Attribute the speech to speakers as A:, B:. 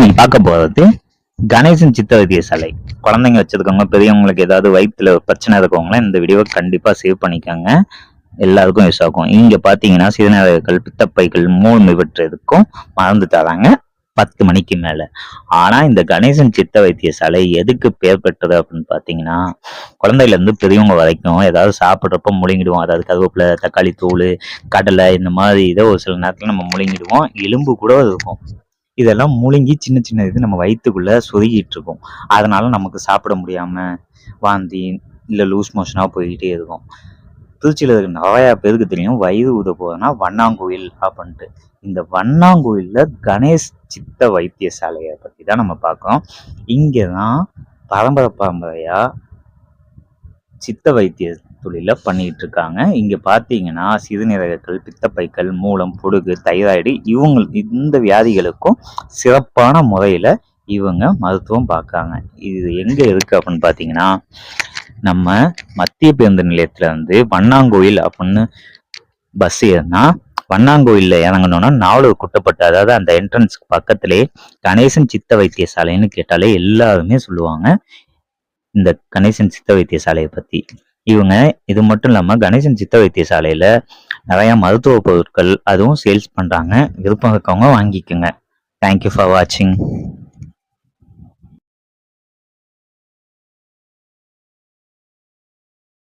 A: இன்னைக்கு பார்க்க போறது கணேசன் சித்த வைத்தியசாலை குழந்தைங்க வச்சிருக்கவங்க பெரியவங்களுக்கு ஏதாவது வயிற்றுல பிரச்சனை இருக்கவங்களாம் இந்த வீடியோவை கண்டிப்பா சேவ் பண்ணிக்கோங்க. எல்லாருக்கும் யூஸ் ஆகும். இங்க பாத்தீங்கன்னா சிறுநீரகங்கள் பித்தப்பைகள் மூணு இவற்றதுக்கும் மறந்து தராங்க பத்து மணிக்கு மேல. ஆனா இந்த கணேசன் சித்த வைத்திய சாலை எதுக்கு பேர் பெற்றது அப்படின்னு பாத்தீங்கன்னா குழந்தையில இருந்து பெரியவங்க வரைக்கும் ஏதாவது சாப்பிட்றப்ப முழுங்கிடுவோம். அதாவது கருவேப்பிலை தக்காளி தூள் கடலை இந்த மாதிரி இதை ஒரு சில நேரத்துல நம்ம முழுங்கிடுவோம். எலும்பு கூட இருக்கும். இதெல்லாம் முழுங்கி சின்ன சின்ன இது நம்ம வயிற்றுக்குள்ள சொருகிட்டு இருக்கும். அதனால நமக்கு சாப்பிட முடியாம வாந்தி இல்லை லூஸ் மோஷனாக போய்கிட்டே இருக்கும். திருச்சியில் இருக்க நிறையா பேருக்கு தெரியும் வயிறு ஊத போதுன்னா வண்ணாங்கோயில் அப்படின்ட்டு. இந்த வண்ணாங்கோயிலில் கணேஷ் சித்த வைத்தியசாலையை பற்றி தான் நம்ம பார்க்கோம் இங்கே தான் பரம்பரை பரம்பரையாக சித்த வைத்திய தொழில பண்ணிட்டு இருக்காங்க இங்க பாத்தீங்கன்னா சிறுநீரகங்கள் பித்தப்பைகள் மூலம் பொடுகு தைராய்டு இவங்க இந்த வியாதிகளுக்கும் சிறப்பான முறையில இவங்க மருத்துவம் பார்க்காங்க இது எங்க இருக்கு அப்படின்னு பாத்தீங்கன்னா நம்ம மத்திய பேருந்து நிலையத்துல இருந்து வண்ணாங்கோயில் அப்படின்னு பஸ் ஏறினா வண்ணாங்கோயில்ல இறங்கணும்னா நாவலூர் குட்டப்பட்டு அதாவது அந்த என்ட்ரன்ஸ்க்கு பக்கத்திலே கணேசன் சித்த வைத்தியசாலைன்னு கேட்டாலே எல்லாருமே சொல்லுவாங்க. இந்த கணேசன் சித்த வைத்தியசாலையை பத்தி. இவங்க இது மட்டும் இல்லாமல் கணேசன் சித்த வைத்தியசாலையில் நிறையா மருத்துவ பொருட்கள் அதுவும் சேல்ஸ் பண்ணுறாங்க விருப்பம் இருக்கவங்க வாங்கிக்கோங்க. தேங்க்யூ ஃபார் வாட்சிங்